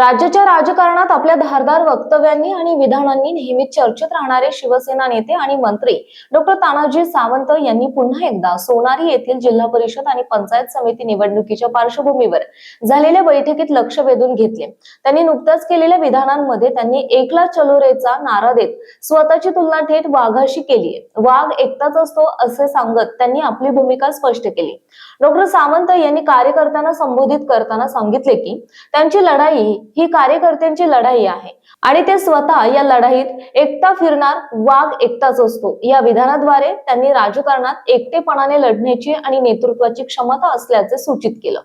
राज्याच्या राजकारणात आपल्या धारदार वक्तव्यांनी आणि विधानांनी नेहमीच चर्चेत राहणारे शिवसेना नेते आणि मंत्री डॉक्टर तानाजी सावंत यांनी पुन्हा एकदा सोनारी येथील जिल्हा परिषद आणि पंचायत समिती निवडणुकीच्या पार्श्वभूमीवर झालेल्या बैठकीत लक्ष वेधून घेतले. त्यांनी नुकत्याच केलेल्या विधानांमध्ये त्यांनी एकला चलोरेचा नारा देत स्वतःची तुलना थेट वाघाशी केली वाघ एकटाच असतो असे सांगत त्यांनी आपली भूमिका स्पष्ट केली. डॉक्टर सावंत यांनी कार्यकर्त्यांना संबोधित करताना सांगितले की त्यांची लढाई ही कार्यकर्त्यांची लढाई आहे. आणि ते स्वतः या लढाईत एकटा फिरणार वाघ एकटाच असतो. या विधानाद्वारे त्यांनी राजकारणात एकटेपणाने लढण्याची आणि नेतृत्वाची क्षमता असल्याचे सूचित केलं.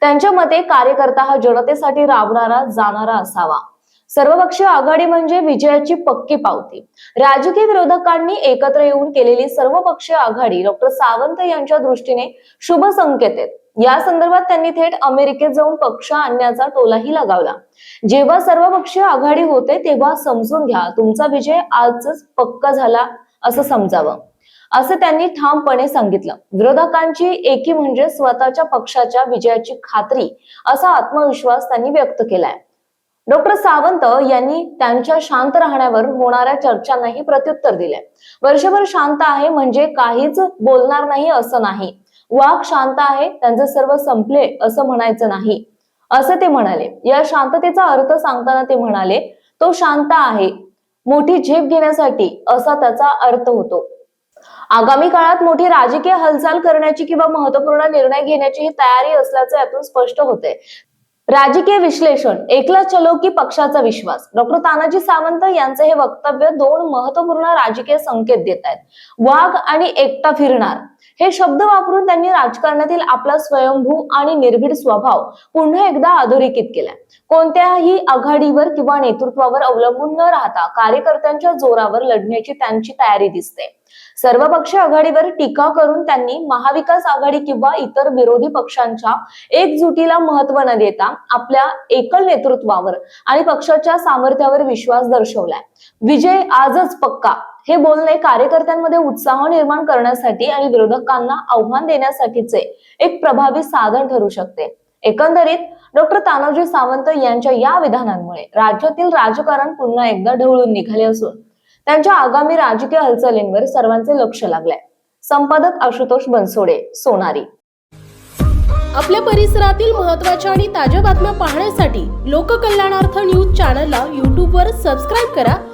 त्यांच्या मते कार्यकर्ता हा जनतेसाठी राबणारा जाणारा असावा. सर्वपक्षीय आघाडी म्हणजे विजयाची पक्की पावती. राजकीय विरोधकांनी एकत्र येऊन केलेली सर्वपक्षीय आघाडी डॉक्टर सावंत यांच्या दृष्टीने शुभ संकेत आहेत. या संदर्भात त्यांनी थेट अमेरिकेत जाऊन पक्ष आणण्याचा टोलाही लगावला. जेव्हा सर्व पक्ष आघाडी होते तेव्हा समजून घ्या तुमचा विजय आजच पक्का झाला असं समजावं. असं त्यांनी ठामपणे सांगितलं. विरोधकांची एकी म्हणजे स्वतःच्या पक्षाच्या विजयाची खात्री असा आत्मविश्वास त्यांनी व्यक्त केलाय. डॉक्टर सावंत यांनी त्यांच्या शांत राहण्यावर होणाऱ्या चर्चांनाही प्रत्युत्तर दिले वर्षभर शांत आहे म्हणजे काहीच बोलणार नाही असं नाही. वाघ शांत आहे त्यांचे सर्व संपले असं म्हणायचं नाही. असं ते म्हणाले. या शांततेचा अर्थ सांगताना ते म्हणाले तो शांत आहे. मोठी झेप घेण्यासाठी असा त्याचा अर्थ होतो. आगामी काळात मोठी राजकीय हालचाल करण्याची किंवा महत्त्वपूर्ण निर्णय घेण्याची ही तयारी असल्याचं यातून स्पष्ट होते. राजकीय विश्लेषण एकला चलो की पक्षाचा विश्वास. डॉक्टर तानाजी सावंत यांचे हे वक्तव्य दोन महत्त्वपूर्ण राजकीय संकेत देत आहेत. वाघ आणि एकटा फिरणार. हे शब्द वापरून त्यांनी राजकारणातील आपला स्वयंभू आणि निर्भीड स्वभाव पुन्हा एकदा अधोरेखित केलाय. कोणत्याही आघाडीवर किंवा नेतृत्वावर अवलंबून न राहता कार्यकर्त्यांच्या जोरावर लढण्याची त्यांची तयारी दिसते. सर्व पक्ष आघाडीवर टीका करून त्यांनी महाविकास आघाडी किंवा इतर विरोधी पक्षांच्या एकजुटीला महत्त्व न देता आपल्या एकल नेतृत्वावर आणि पक्षाच्या सामर्थ्यावर विश्वास दर्शवलाय. विजय आजच पक्का. हे बोलणे कार्यकर्त्यांमध्ये उत्साह निर्माण करण्यासाठी आणि विरोधकांना आव्हान देण्यासाठीचे एक प्रभावी साधन ठरू शकते. एकंदरीत डॉक्टर तानाजी सावंत यांच्या या विधानांमुळे राज्यातील राजकारण पुन्हा एकदा ढवळून निघाले असून त्यांच्या आगामी राजकीय हालचालींवर सर्वांचे लक्ष लागले संपादक आशुतोष बनसोडे सोनारी. आपल्या परिसरातील महत्त्वाच्या आणि ताज्या बातम्या पाहण्यासाठी लोककल्याणार्थ न्यूज चॅनलला यूट्यूबवर सबस्क्राईब करा